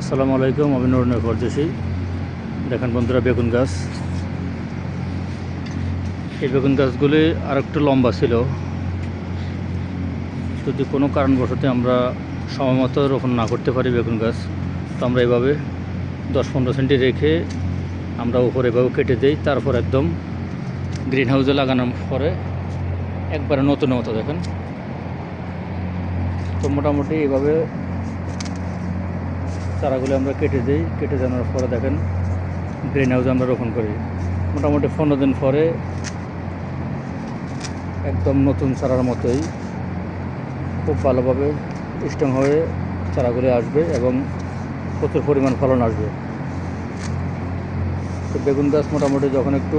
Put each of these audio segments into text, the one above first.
আসসালামু আলাইকুম, আমি নরুন পরদেশি দেখেন বন্ধুরা, বেগুন গাছ। এই বেগুন গাছগুলি আর একটু লম্বা ছিল। যদি কোনো কারণবশতে আমরা সময়মতো রোপণ না করতে পারি বেগুন গাছ, তো আমরা এভাবে দশ পনেরো সেন্টি রেখে আমরা উপরে এভাবে কেটে দিই। তারপর একদম গ্রিন হাউসে লাগানোর পরে একবারে নতুন মতো দেখেন। তো মোটামুটি এইভাবে চারাগুলো আমরা কেটে দিই, কেটে দেওয়ার পরে দেখেন গ্রিন হাউসে আমরা রোপণ করি। মোটামুটি পনেরো দিন পরে একদম নতুন চারার মতোই খুব ভালোভাবে স্ট্রং হয়ে চারাগুলি আসবে এবং প্রচুর পরিমাণ ফলন আসবে। তো বেগুন গাছ মোটামুটি যখন একটু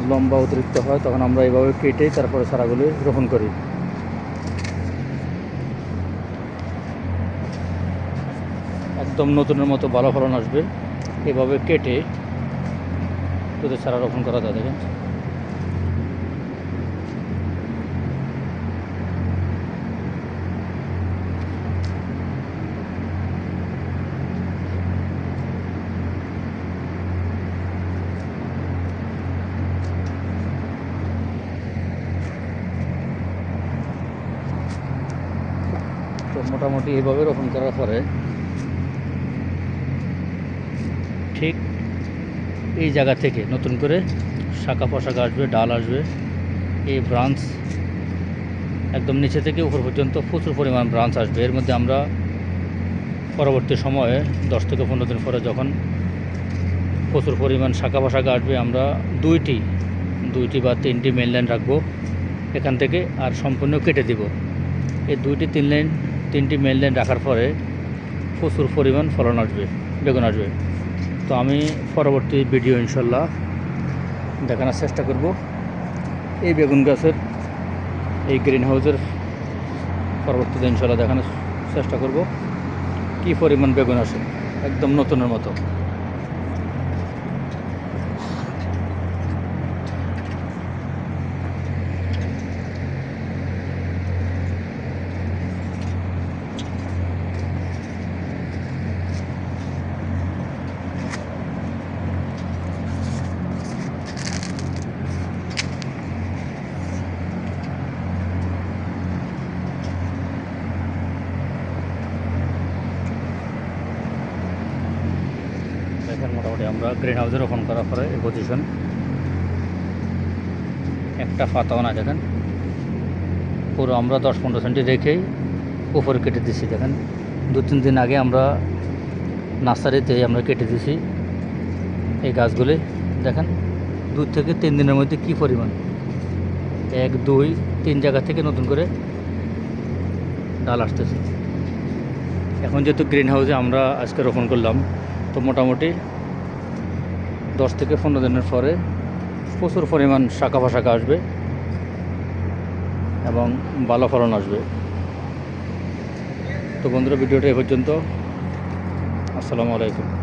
লম্বা অতিরিক্ত হয়, তখন আমরা এইভাবে কেটেই তারপরে চারাগুলি রোপণ করি। একদম নতুনের মতো ভালো ফলন আসবে। এভাবে কেটে যদি চারা রোপণ করা যায়, দেখেন। মোটামুটি এইভাবে রোপণ করার পরে ঠিক এই জায়গা থেকে নতুন করে শাখা পোশাক আসবে, ডাল আসবে। এই ব্রাঞ্চ একদম নিচে থেকে উপর পর্যন্ত প্রচুর পরিমাণ ব্রাঞ্চ আসবে। এর মধ্যে আমরা পরবর্তী সময়ে দশ থেকে পনেরো দিন পরে যখন প্রচুর পরিমাণ শাখা পোশাক আসবে, আমরা দুইটি দুইটি বা তিনটি মেন লাইন রাখব। এখান থেকে আর সম্পূর্ণ কেটে দিব। এই দুইটি, তিন লাইন তিনটি মেন লাইন রাখার পরে প্রচুর পরিমাণ ফলন আসবে, বেগুন আসবে। তো আমি পরবর্তী ভিডিও ইনশাল্লাহ দেখানোর চেষ্টা করব। এই বেগুন গাছের, এই গ্রিন হাউসের পরবর্তীতে ইনশাল্লাহ দেখানোর চেষ্টা করব। কি পরিমাণ বেগুন আসে? একদম নতুনের মতো। দেখেন মোটামুটি আমরা গ্রিন হাউসে রোপণ করার পরে এই পজিশন একটা পাতাও না দেখেন। পুরো আমরা দশ পনেরো সেন্টি রেখেই উপরে কেটে দিছি, দেখেন। দু তিন দিন আগে আমরা নার্সারিতে আমরা কেটে দিছি এই গাছগুলি, দেখেন। দু থেকে তিন দিনের মধ্যে কি পরিমাণ? এক, দুই, তিন জায়গা থেকে নতুন করে ডাল আসতেছে। এখন যেহেতু গ্রিন হাউসে আমরা আজকে রোপণ করলাম তো মোটামুটি দশ থেকে পনেরো দিনের পরে প্রচুর পরিমাণ শাখা ফাশাখা আসবে এবং ভালো ফলন আসবে। তো বন্ধুরা, ভিডিওটা এ পর্যন্ত। আসসালামু আলাইকুম।